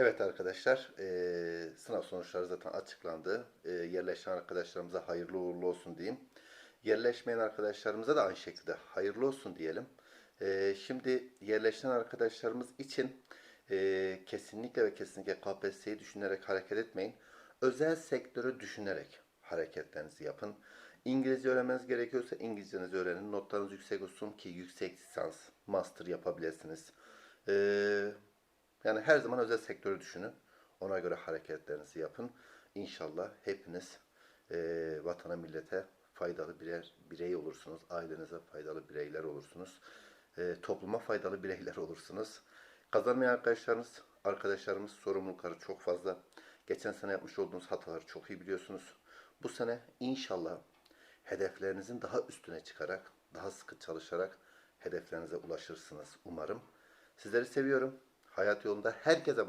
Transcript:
Evet arkadaşlar, eee, sınav sonuçları zaten açıklandı. Eee, yerleşen arkadaşlarımıza hayırlı uğurlu olsun diyeyim. Yerleşmeyen arkadaşlarımıza da aynı şekilde hayırlı olsun diyelim. Eee, şimdi yerleşen arkadaşlarımız için eee, kesinlikle ve kesinlikle KPSS'yi düşünerek hareket etmeyin. Özel sektörü düşünerek hareketlerinizi yapın. İngilizce öğrenmeniz gerekiyorsa İngilizcenizi öğrenin. Notlarınız yüksek olsun ki yüksek lisans, master yapabilirsiniz. Eee yani her zaman özel sektörü düşünün. Ona göre hareketlerinizi yapın. İnşallah hepiniz eee, vatana, millete faydalı birer birey olursunuz. Ailenize faydalı bireyler olursunuz. Eee, topluma faydalı bireyler olursunuz. Kazanmayan arkadaşlarınız, arkadaşlarımız sorumlulukları çok fazla. Geçen sene yapmış olduğunuz hataları çok iyi biliyorsunuz. Bu sene inşallah hedeflerinizin daha üstüne çıkarak, daha sıkı çalışarak hedeflerinize ulaşırsınız umarım. Sizleri seviyorum. Hayat yolunda herkese başarılar.